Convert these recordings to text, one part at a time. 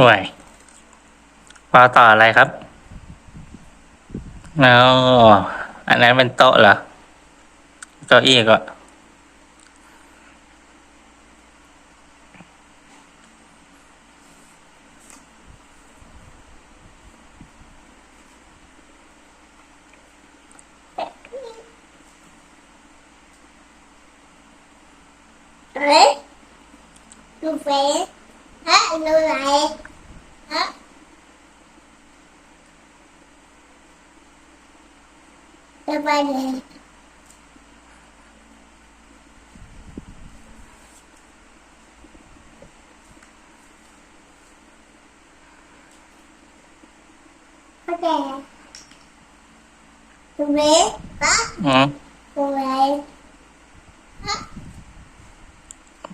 ห่วยพอต่ออะไรครับอ๋ออันนั้นเป็นโต๊ะเหรอเก้าอี้ก็ Đấy. Nó vẽ. Hả? Nó lại. Hả? Nó bay này. เข้าใจถูกไหมฮะอืมถูกไหม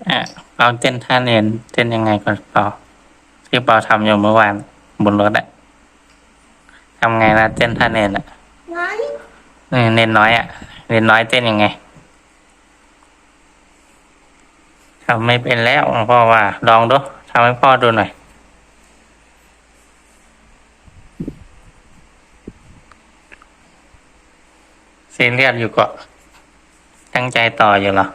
อะเปาเต้นท่าเนนเต้นยังไงก่อนเปาที่เปาทำอยู่เมื่อวานบนรถอะทำไงนะเต้นท่าเนนอะ nói เออเนนน้อยอะเนนน้อยเต้นยังไงทำไม่เป็นแล้วพ่อว่า ลองดูทำให้พ่อดูหน่อยซีเรียสอยู่ก็ตั้งใจต่ออยู่หรอ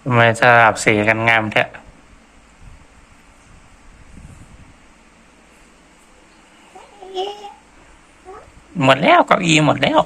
ทำไมสลับสีกันงามแท้ หมดแล้วเก้าอี้หมดแล้ว